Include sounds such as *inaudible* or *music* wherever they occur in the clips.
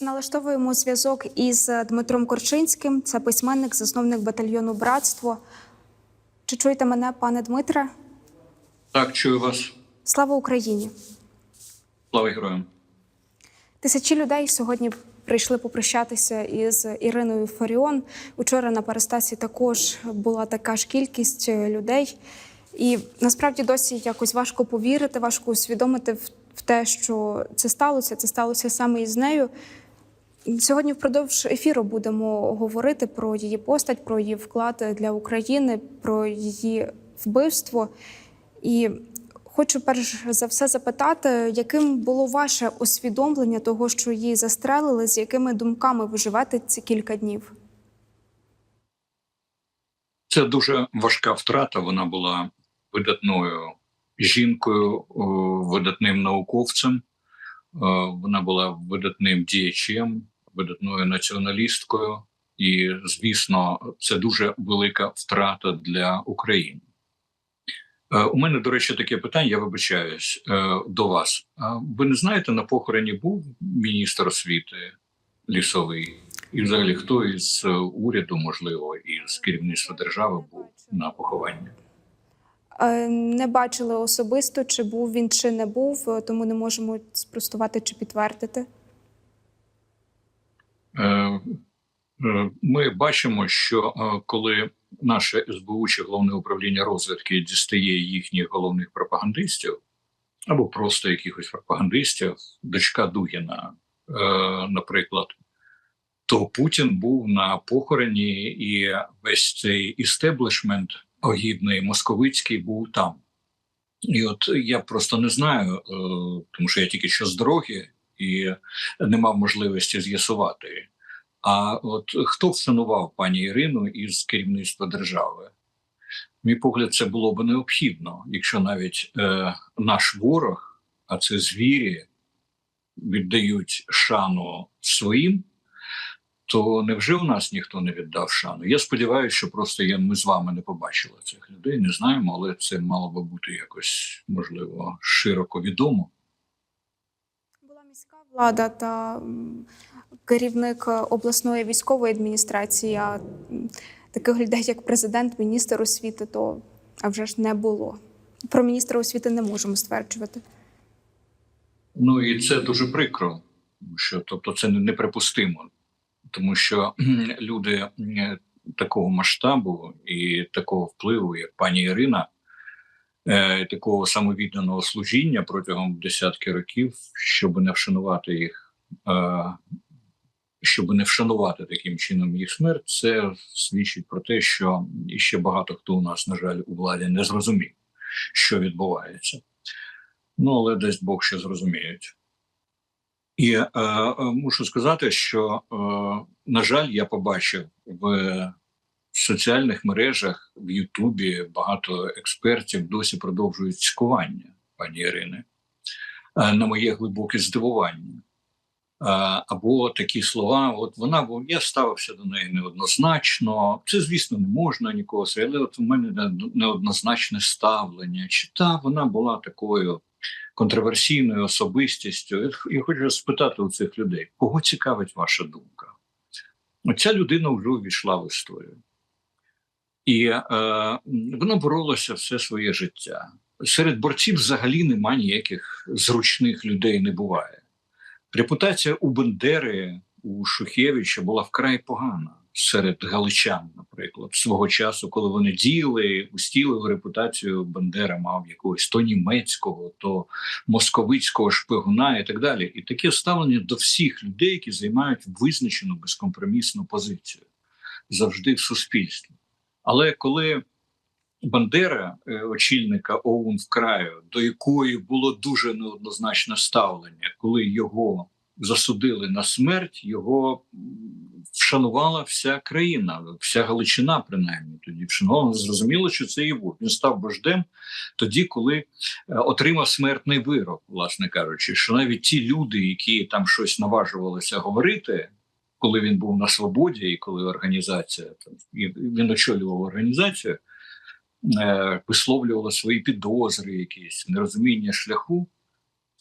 Налаштовуємо зв'язок із Дмитром Корчинським. Це письменник, засновник батальйону Братство. Чи чуєте мене, пане Дмитре? Так, чую вас. Слава Україні! Слава героям. Тисячі людей сьогодні прийшли попрощатися із Іриною Фаріон. Учора на Парастасі також була така ж кількість людей. І насправді досі якось важко повірити, важко усвідомити в те, що це сталося. Це сталося саме із нею. Сьогодні впродовж ефіру будемо говорити про її постать, про її вклад для України, про її вбивство. І хочу перш за все запитати, яким було ваше усвідомлення того, що її застрелили, з якими думками ви живете ці кілька днів? Це дуже важка втрата. Вона була видатною жінкою, видатним науковцем. Вона була видатним діячем, видатною націоналісткою. І, звісно, це дуже велика втрата для України. Е, У мене, до речі, таке питання, я вибачаюсь е, до вас. А Ви не знаєте, на похороні був міністр освіти лісовий? І взагалі хто із е, уряду, можливо, і з керівництва держави був на похованні? Е, Не бачили особисто, чи був він, чи не був, е, тому не можемо спростувати чи підтвердити. Е, е, Ми бачимо, що е, коли наше СБУ чи головне управління розвідки дістає їхніх головних пропагандистів або просто якихось пропагандистів, дочка Дугіна, е, наприклад, то Путін був на похороні, і весь цей істеблішмент огідний московицький був там. І от я просто не знаю, е, тому що я тільки що з дороги і не мав можливості з'ясувати. А от хто вшанував пані Ірину із керівництва держави? Мій погляд, це було б необхідно, якщо навіть е, наш ворог, а це звірі, віддають шану своїм, то невже у нас ніхто не віддав шану? Я сподіваюся, що просто я, ми з вами не побачили цих людей, не знаємо, але це мало би бути якось можливо широко відомо. Була міська влада та керівник е, обласної військової адміністрації. А таких людей, як президент, міністр освіти, то вже ж не було. Про міністра освіти не можемо стверджувати. Ну і це дуже прикро, що тобто це неприпустимо, тому що люди такого масштабу і такого впливу, як пані Ірина, е, такого самовідданого служіння протягом десятки років, щоб не вшанувати їх, е, щоб не вшанувати таким чином їх смерть, це свідчить про те, що ще багато хто у нас, на жаль, у владі не зрозумів, що відбувається. Ну, але дасть Бог що зрозуміють. І е, е, мушу сказати, що, е, на жаль, я побачив в соціальних мережах в Ютубі багато експертів досі продовжують цькування пані Ірини е, на моє глибоке здивування. Е, або такі слова, от вона, бо я ставився до неї неоднозначно. Це, звісно, не можна нікого, але от у мене неоднозначне ставлення. Чи та вона була такою контроверсійною особистістю. Я хочу спитати у цих людей, кого цікавить ваша думка? Оця людина вже увійшла в історію. І е, вона боролася все своє життя. Серед борців взагалі немає ніяких зручних людей, не буває. Репутація у Бендери, у Шухевича була вкрай погана серед галичан, наприклад, свого часу, коли вони діяли, устілили репутацію Бендера, мав якогось то німецького, то московицького шпигуна і так далі. І таке ставлення до всіх людей, які займають визначену безкомпромісну позицію завжди в суспільстві. Але коли Бандера, е, очільника ОУН в краю, до якої було дуже неоднозначне ставлення, коли його засудили на смерть, його вшанувала вся країна, вся Галичина, принаймні тоді вшанувала. Зрозуміло, що це його. Він став вождем тоді, коли е, отримав смертний вирок, власне кажучи, що навіть ті люди, які там щось наважувалися говорити. Коли він був на свободі, і коли організація там він очолював організацію, висловлювала свої підозри, якісь нерозуміння шляху.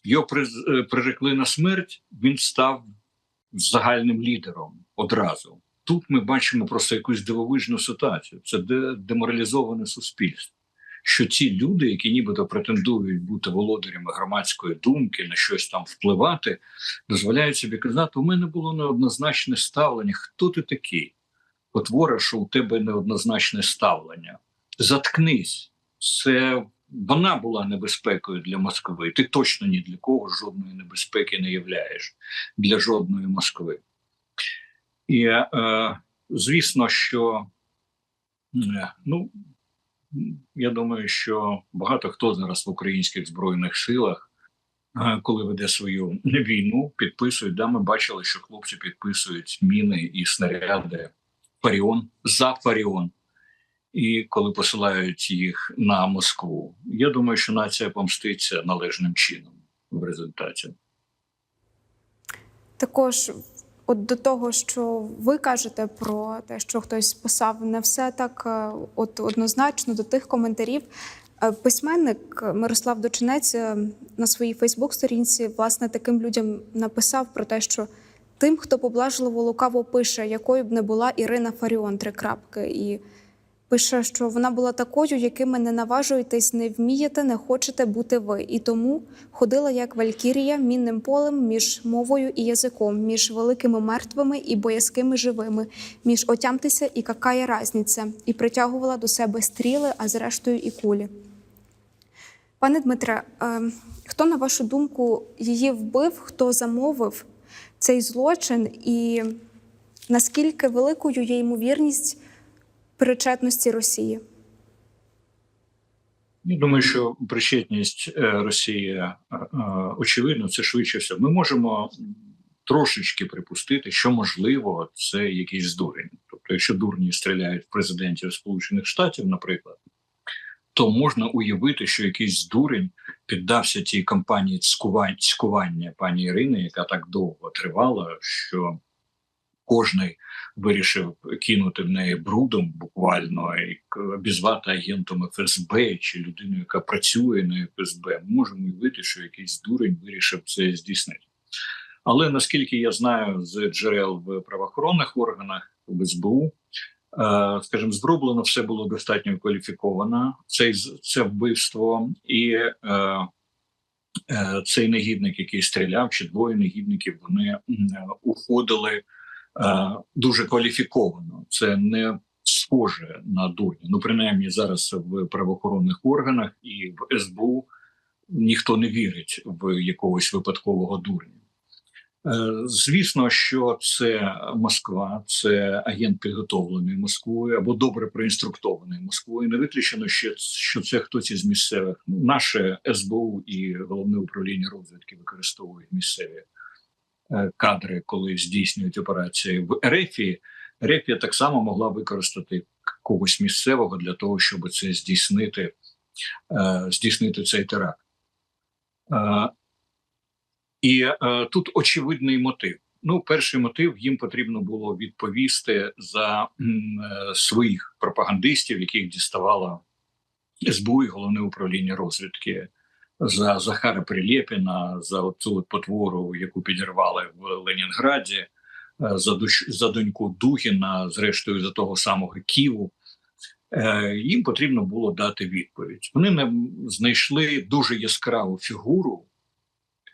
Його е, прирекли на смерть. Він став загальним лідером одразу. Тут ми бачимо просто якусь дивовижну ситуацію. Це де- деморалізоване суспільство. Що ці люди, які нібито претендують бути володарями громадської думки, на щось там впливати, дозволяють собі казати: у мене було неоднозначне ставлення. Хто ти такий? Потвора, що у тебе неоднозначне ставлення. Заткнись. Це вона була небезпекою для Москви. Ти точно ні для кого жодної небезпеки не являєш для жодної Москви. І е, звісно, що е, ну, я думаю, що багато хто зараз в українських збройних силах, е, коли веде свою війну, підписують. Да, ми бачили, що хлопці підписують міни і снаряди Фаріон за Фаріон. І коли посилають їх на Москву, я думаю, що нація помститься належним чином в результаті. Також, от до того, що ви кажете про те, що хтось писав не все так, е, от однозначно до тих коментарів. Е, Письменник Мирослав Дочинець е, на своїй Фейсбук-сторінці власне таким людям написав про те, що тим, хто поблажливо лукаво пише, якою б не була Ірина Фаріон, три крапки, і пише, що вона була такою, якими не наважуєтесь, не вмієте, не хочете бути ви. І тому ходила як Валькірія мінним полем між мовою і язиком, між великими мертвими і боязкими живими, між отямтеся і какая разниця, і притягувала до себе стріли, а зрештою і кулі. Пане Дмитре, е, хто, на вашу думку, її вбив, хто замовив цей злочин, і наскільки великою є ймовірність причетності Росії? Я думаю, що причетність е, Росії е, очевидно, це швидше все. Ми можемо трошечки припустити, що можливо це якийсь дурень. Тобто, якщо дурні стріляють в президентів Сполучених Штатів, наприклад, то можна уявити, що якийсь дурень піддався тій кампанії цькувань- цькування пані Ірини, яка так довго тривала, що кожний вирішив кинути в неї брудом буквально і обізвати агентом ФСБ чи людиною, яка працює на ФСБ. Ми можемо уявити, що якийсь дурень вирішив це здійснити. Але наскільки я знаю з джерел в правоохоронних органах в СБУ, е, скажімо, зроблено все було достатньо кваліфіковано. Цей з- це вбивство і е, е, цей негідник, який стріляв, чи двоє негідників, вони уходили дуже кваліфіковано. Це не схоже на дурня. Ну, принаймні, зараз в правоохоронних органах і в СБУ ніхто не вірить в якогось випадкового дурня. Е, Звісно, що це Москва, це агент підготовлений Москвою або добре проінструктований Москвою. Не виключено, що, це хтось із місцевих. Наше СБУ і головне управління розвідки використовують місцеві е, кадри, коли здійснюють операції в Ерефії. Ерефія так само могла використати когось місцевого для того, щоб це здійснити, е, здійснити цей теракт. Е, і е, тут очевидний мотив. Ну, перший мотив їм потрібно було відповісти за е, своїх пропагандистів, яких діставала СБУ і головне управління розвідки, за Захара Прилєпіна, за цю потвору, яку підірвали в Ленінграді, е, за душ, за доньку Дугіна, зрештою за того самого Ківу. Е, Їм потрібно було дати відповідь. Вони не знайшли дуже яскраву фігуру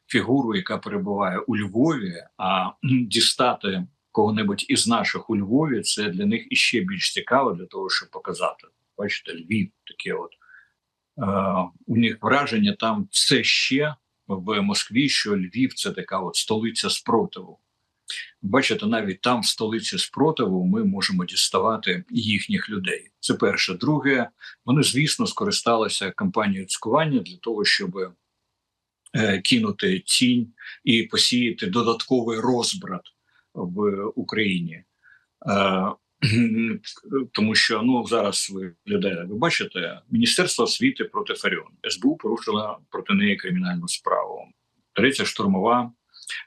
фігуру, яка перебуває у Львові, а дістати кого-небудь із наших у Львові, це для них іще більш цікаво для того, щоб показати. Бачите, Львів таке от у них враження там все ще в Москві, що Львів це така от столиця спротиву. Бачите, навіть там, в столиці спротиву, ми можемо діставати їхніх людей. Це перше. Друге, вони, звісно, скористалися кампанією цькування для того, щоб е, кинути тінь і посіяти додатковий розбрат в Україні. Тому що ну зараз ви людей, ви бачите, Міністерство освіти проти Фаріон СБУ порушила проти неї кримінальну справу. Третя штурмова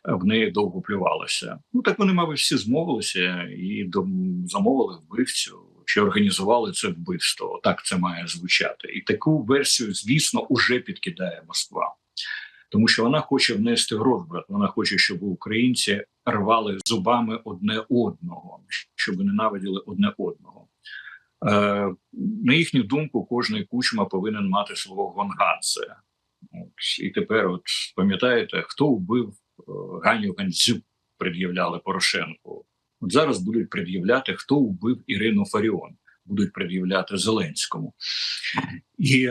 е, в неї довго плювалася. Ну так вони, мабуть, всі змовилися і замовили вбивцю чи організували це вбивство. Так це має звучати. І таку версію, звісно, уже підкидає Москва. Тому що вона хоче внести розбрат. Вона хоче, щоб українці рвали зубами одне одного, щоб ненавиділи одне одного. Е, на їхню думку, кожний кучма повинен мати свого гонганця. От, і тепер, от пам'ятаєте, хто вбив е, Ганю Гандзю, пред'являли Порошенку. От зараз будуть пред'являти, хто вбив Ірину Фаріон, будуть пред'являти Зеленському. І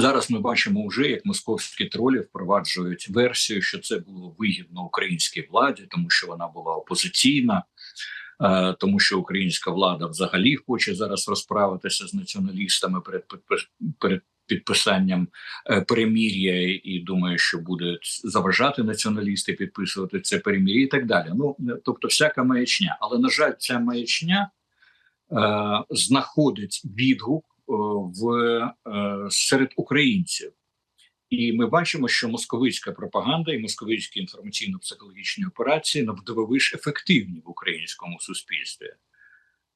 зараз ми бачимо вже, як московські тролі впроваджують версію, що це було вигідно українській владі, тому що вона була опозиційна. Е, Тому що українська влада взагалі хоче зараз розправитися з націоналістами перед перед підписанням е, перемір'я і думає, що буде заважати націоналісти підписувати це перемір'я і так далі. Ну е, тобто, всяка маячня. Але на жаль, ця маячня е, знаходить відгук в е, серед українців. І ми бачимо, що московицька пропаганда і московицькі інформаційно-психологічні операції навдивовиж ефективні в українському суспільстві.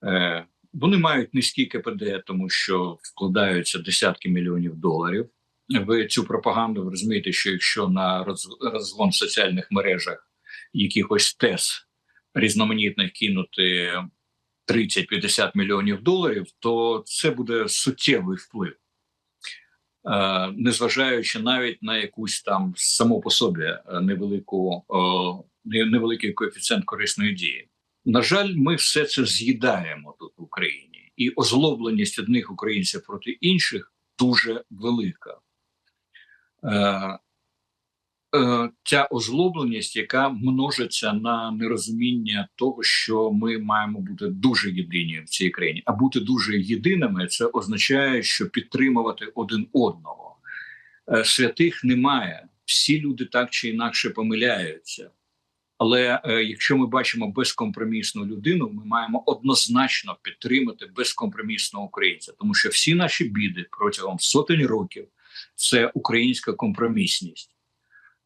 Е, вони мають низький КПД, тому що вкладаються десятки мільйонів доларів в цю пропаганду. Ви розумієте, що якщо на розгон в соціальних мережах якихось тез різноманітних кинути 30-50 мільйонів доларів, то це буде суттєвий вплив. Е, незважаючи навіть на якусь там само по собі е, невелику невеликий коефіцієнт корисної дії. На жаль, ми все це з'їдаємо тут в Україні, і озлобленість одних українців проти інших дуже велика. Е, ця озлобленість, яка множиться на нерозуміння того, що ми маємо бути дуже єдині в цій країні. А бути дуже єдиними це означає, що підтримувати один одного. Е, Святих немає. Всі люди так чи інакше помиляються. Але е, якщо ми бачимо безкомпромісну людину, ми маємо однозначно підтримати безкомпромісного українця, тому що всі наші біди протягом сотень років це українська компромісність.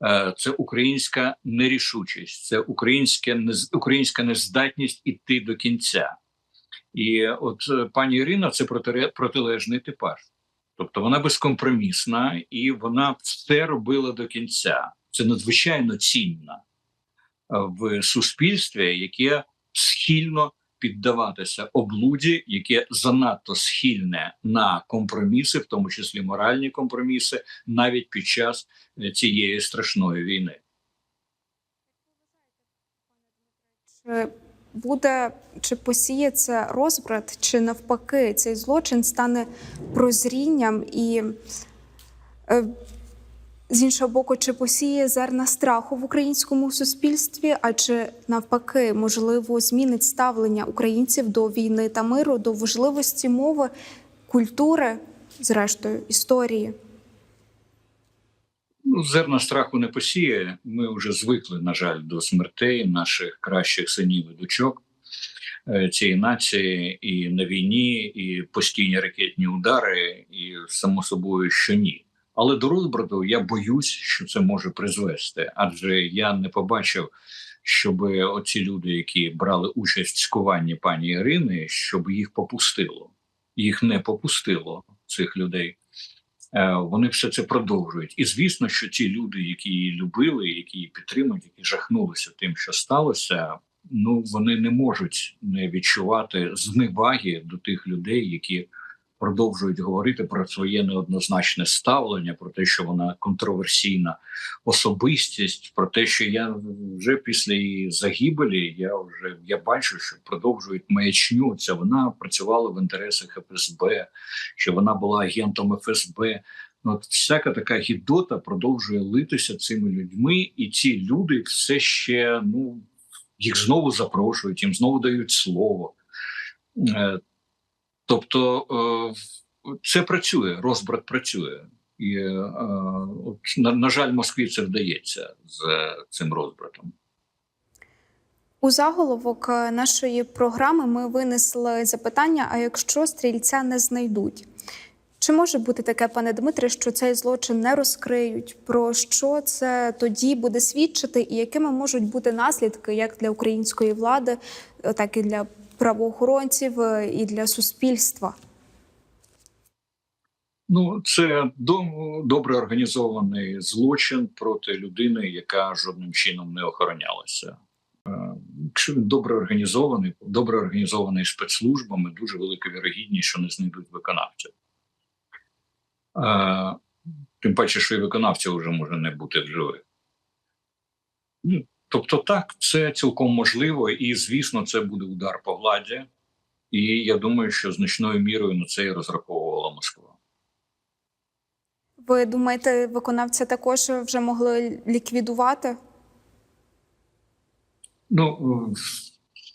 Е, Це українська нерішучість, це українська українська нездатність іти до кінця. І от е, пані Ірина це протилежний типаж. Тобто вона безкомпромісна і вона все робила до кінця. Це надзвичайно цінно е, в суспільстві, яке схильно піддаватися облуді, яке занадто схильне на компроміси, в тому числі моральні компроміси, навіть під час е, цієї страшної війни. Чи буде чи посіє це розбрат, чи навпаки цей злочин стане прозрінням і е, з іншого боку, чи посіє зерна страху в українському суспільстві, а чи навпаки, можливо, змінить ставлення українців до війни та миру, до важливості мови, культури, зрештою, історії. Ну, зерна страху не посіє. Ми вже звикли, на жаль, до смертей наших кращих синів і дочок е, цієї нації, і на війні, і постійні ракетні удари, і само собою, що ні. Але до розбрату я боюсь, що це може призвести, адже я не побачив, щоб оці люди, які брали участь в цькуванні пані Ірини, щоб їх попустило. Їх не попустило цих людей. Е, вони все це продовжують. І звісно, що ті люди, які її любили, які її підтримують, які жахнулися тим, що сталося, ну вони не можуть не відчувати зневаги до тих людей, які продовжують говорити про своє неоднозначне ставлення, про те, що вона контроверсійна особистість, про те, що я вже після її загибелі, я вже я бачу, що продовжують маячню. Це вона працювала в інтересах ФСБ, що вона була агентом ФСБ. Ну, от всяка така гідота продовжує литися цими людьми, і ці люди все ще ну їх знову запрошують, їм знову дають слово. Тобто е, це працює, розбрат працює. І, е, от, на, на жаль, Москві це вдається з цим розбратом. У заголовок е, нашої програми ми винесли запитання: а якщо стрільця не знайдуть? Чи може бути таке, пане Дмитре, що цей злочин не розкриють? Про що це тоді буде свідчити, і якими можуть бути наслідки як для української влади, так і для правоохоронців, е, і для суспільства? Ну, це добре організований злочин проти людини, яка жодним чином не охоронялася. Е, добре організований, добре організований спецслужбами, дуже велика вірогідність, що не знайдуть виконавця. Е, Тим паче, що і виконавця вже може не бути в живих. Ну, Тобто, так, це цілком можливо, і звісно, це буде удар по владі. І я думаю, що значною мірою на це і розраховувала Москва. Ви думаєте, виконавця також вже могли ліквідувати? Ну,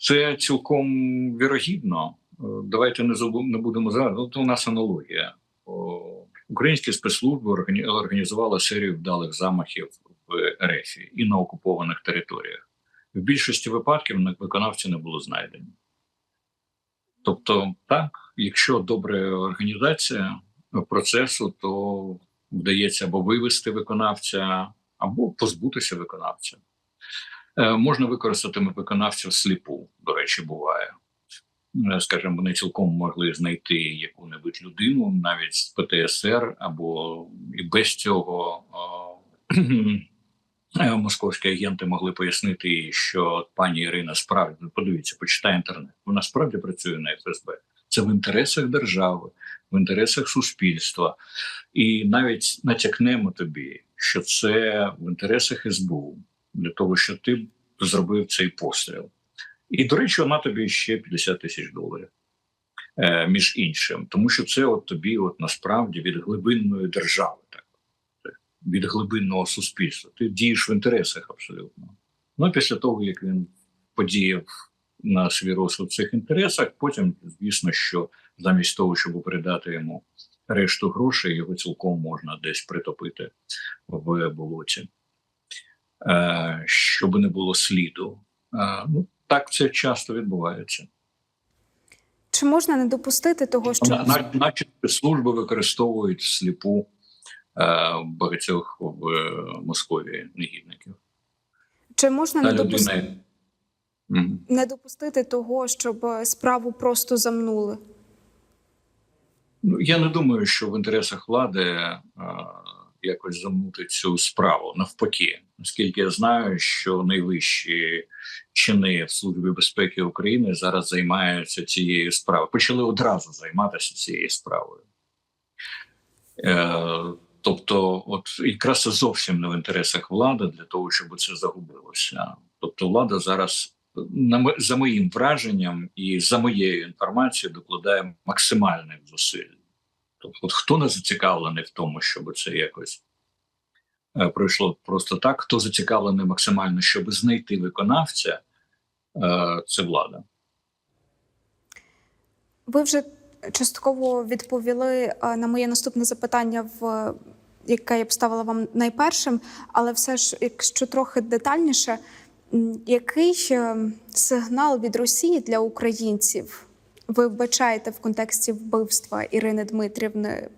це цілком вірогідно. Давайте не забу- не будемо зараз. От у нас аналогія. Українські спецслужби органі- організували серію вдалих замахів в РФ і на окупованих територіях. В більшості випадків на виконавці не було знайдені. Тобто, так, якщо добра організація процесу, то вдається або вивести виконавця, або позбутися виконавця. Е, Можна використати виконавців сліпу, до речі, буває. Е, Скажімо, вони цілком могли знайти яку-небудь людину, навіть з ПТСР, або і без цього е, *clears throat* московські агенти могли пояснити, що пані Ірина справді ну, подивіться, почитай інтернет. Вона справді працює на ФСБ. Це в інтересах держави, в інтересах суспільства, і навіть натякнемо тобі, що це в інтересах СБУ для того, щоб ти зробив цей постріл. І, до речі, вона тобі ще 50 тисяч доларів, е, між іншим, тому що це от тобі, от насправді, від глибинної держави, так від глибинного суспільства. Ти дієш в інтересах абсолютно. Ну, після того, як він подіяв на свій розсуд в цих інтересах, потім, звісно, що замість того, щоб передати йому решту грошей, його цілком можна десь притопити в болоті е, щоб не було сліду. Е, ну, так це часто відбувається. Чи можна не допустити того, що На- на- Наче служби використовують сліпу е, багатьох в е, Московії негідників. чи можна Та не допустити, людина. Не допустити того, щоб е, справу просто замнули? Ну, я не думаю, що в інтересах влади е, якось замнути цю справу. Навпаки, наскільки я знаю, що найвищі чини в Службі безпеки України зараз займаються цією справою. Почали одразу займатися цією справою. Е, тобто, от якраз це зовсім не в інтересах влади для того, щоб це загубилося. Тобто, влада зараз. За моїм враженням і за моєю інформацією докладає максимальних зусиль. Тобто, от хто не зацікавлений в тому, щоб це якось е, пройшло просто так, хто зацікавлений максимально, щоб знайти виконавця, е, це влада. Ви вже частково відповіли е, на моє наступне запитання, в яке я б ставила вам найпершим, але все ж, якщо трохи детальніше, який е, сигнал від Росії для українців ви вбачаєте в контексті вбивства Ірини Дмитрівни,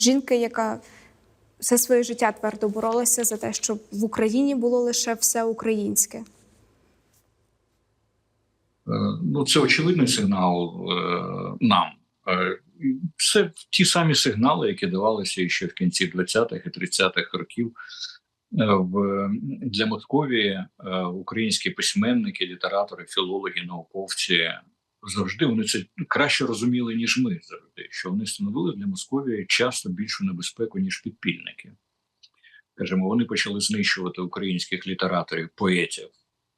жінки, яка все своє життя твердо боролася за те, щоб в Україні було лише все українське? Е, Ну, це очевидний сигнал нам. Це ті самі сигнали, які давалися ще в кінці 20-х і 30-х років. Е, для Московії е, українські письменники, літератори, філологи, науковці завжди вони це краще розуміли, ніж ми завжди, що вони становили для Московії часто більшу небезпеку, ніж підпільники. Скажімо, вони почали знищувати українських літераторів, поетів,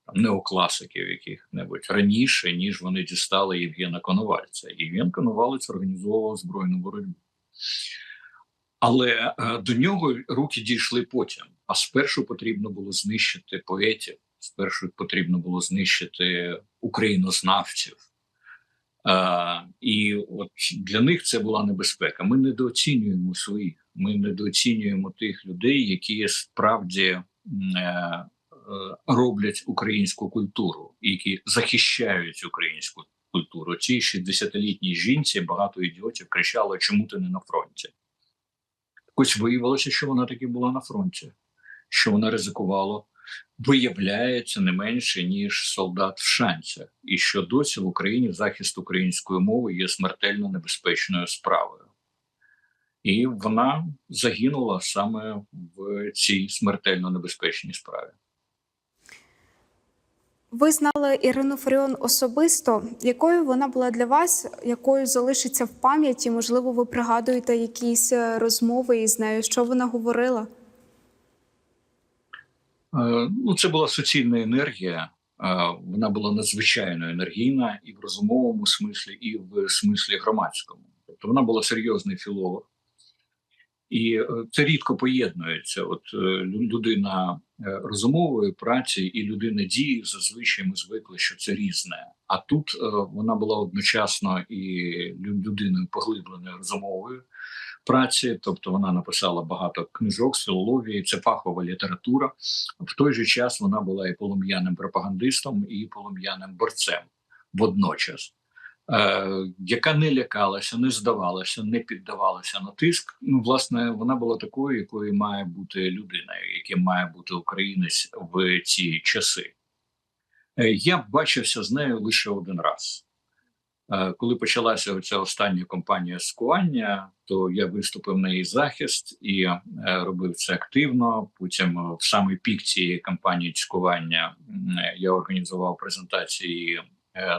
там, неокласиків яких-небудь раніше, ніж вони дістали Євгена Коновальця. Євген Коновалець організовував збройну боротьбу. Але е, до нього руки дійшли потім. А спершу потрібно було знищити поетів, спершу потрібно було знищити українознавців. Е, і от для них це була небезпека. Ми недооцінюємо своїх, ми недооцінюємо тих людей, які справді е, роблять українську культуру, які захищають українську культуру. Цій 60-літній жінці багато ідіотів кричали, чому ти не на фронті. Ось виявилося, що вона таки була на фронті, що вона ризикувала, виявляється не менше, ніж солдат в шанцях, і що досі в Україні захист української мови є смертельно небезпечною справою. І вона загинула саме в цій смертельно небезпечній справі. Ви знали Ірину Фаріон особисто. Якою вона була для вас, якою залишиться в пам'яті? Можливо, ви пригадуєте якісь е, розмови із нею, що вона говорила? Е, Ну, це була суцільна енергія. Е, Вона була надзвичайно енергійна і в розумовому смислі, і в смислі громадському. Тобто вона була серйозний філолог. І е, це рідко поєднується. От е, людина е, розумової праці і людина дії зазвичай ми звикли, що це різне. А тут вона була одночасно і лю- людиною поглибленої розумової праці, тобто вона написала багато книжок філології, це фахова література. В той же час вона була і полум'яним пропагандистом, і полум'яним борцем водночас. Е, яка не лякалася, не здавалася, не піддавалася на тиск. Ну, власне, вона була такою, якою має бути людина, яким має бути українець в ці часи. Е, я бачився з нею лише один раз. Е, Коли почалася ця остання кампанія скування, то я виступив на її захист і робив це активно. Потім в самий пік цієї кампанії цькування я організував презентації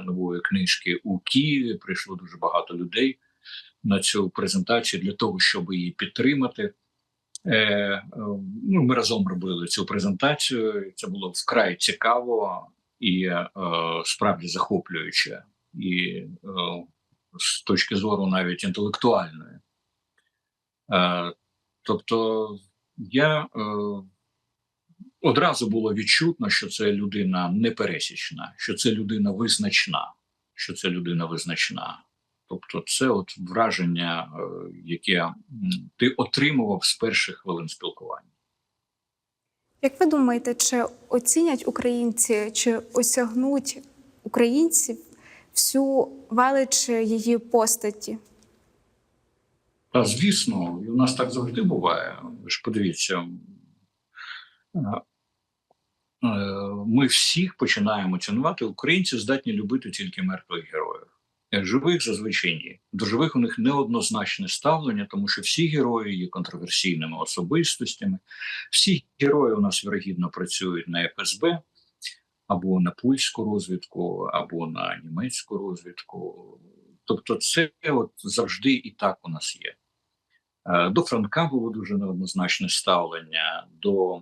нової книжки у Києві. Прийшло дуже багато людей на цю презентацію для того, щоб її підтримати. Е, е, ну, ми разом робили цю презентацію. Це було вкрай цікаво і е, справді захоплююче, і е, з точки зору навіть інтелектуальної. Е, тобто, я е, одразу було відчутно, що це людина непересічна, що це людина визначна, що це людина визначна. Тобто, це от враження, е, яке ти отримував з перших хвилин спілкування. Як ви думаєте, чи оцінять українці, чи осягнуть українців всю велич її постаті? Та звісно, і у нас так завжди буває. Ви ж подивіться, е, ми всіх починаємо цінувати. Українці здатні любити тільки мертвих героїв. Е, Живих зазвичай ні. До живих у них неоднозначне ставлення, тому що всі герої є контроверсійними особистостями. Всі герої у нас вірогідно працюють на ФСБ або на польську розвідку, або на німецьку розвідку. Тобто, це от завжди і так у нас є. Е, До Франка було дуже неоднозначне ставлення. До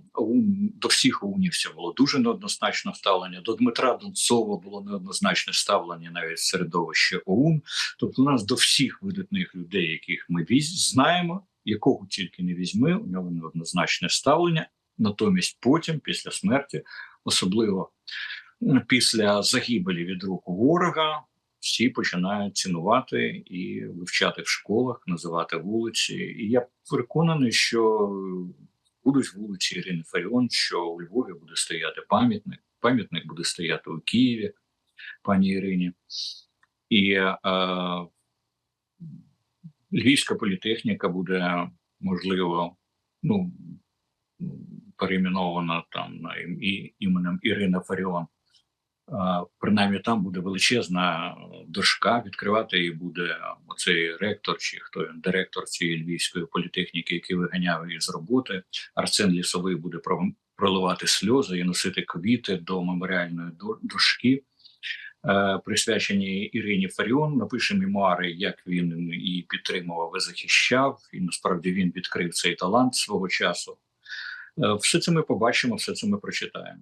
до всіх ОУНівців було дуже неоднозначне ставлення. До Дмитра Донцова було неоднозначне ставлення навіть середовище ОУН. Тобто, у нас до всіх видатних людей, яких ми візь, знаємо, якого тільки не візьми, у нього неоднозначне ставлення. Натомість, потім, після смерті, особливо після загибелі від рук ворога, всі починають цінувати і вивчати в школах, називати вулиці. І я переконаний, що будуть вулиці Ірини Фаріон, що у Львові буде стояти пам'ятник. Пам'ятник буде стояти у Києві, пані Ірині. І е, Львівська політехніка буде, можливо, ну, перейменована там на ім- іменем Ірина Фаріон. Принаймні там буде величезна дошка, відкривати її буде оцей ректор, чи хто він, директор цієї львівської політехніки, який виганяв її з роботи. Арсен Лісовий буде про- проливати сльози і носити квіти до меморіальної дошки, е, присвячені Ірині Фаріон. Напише мемуари, як він її підтримував і захищав. І насправді він відкрив цей талант свого часу. Е, Все це ми побачимо, все це ми прочитаємо.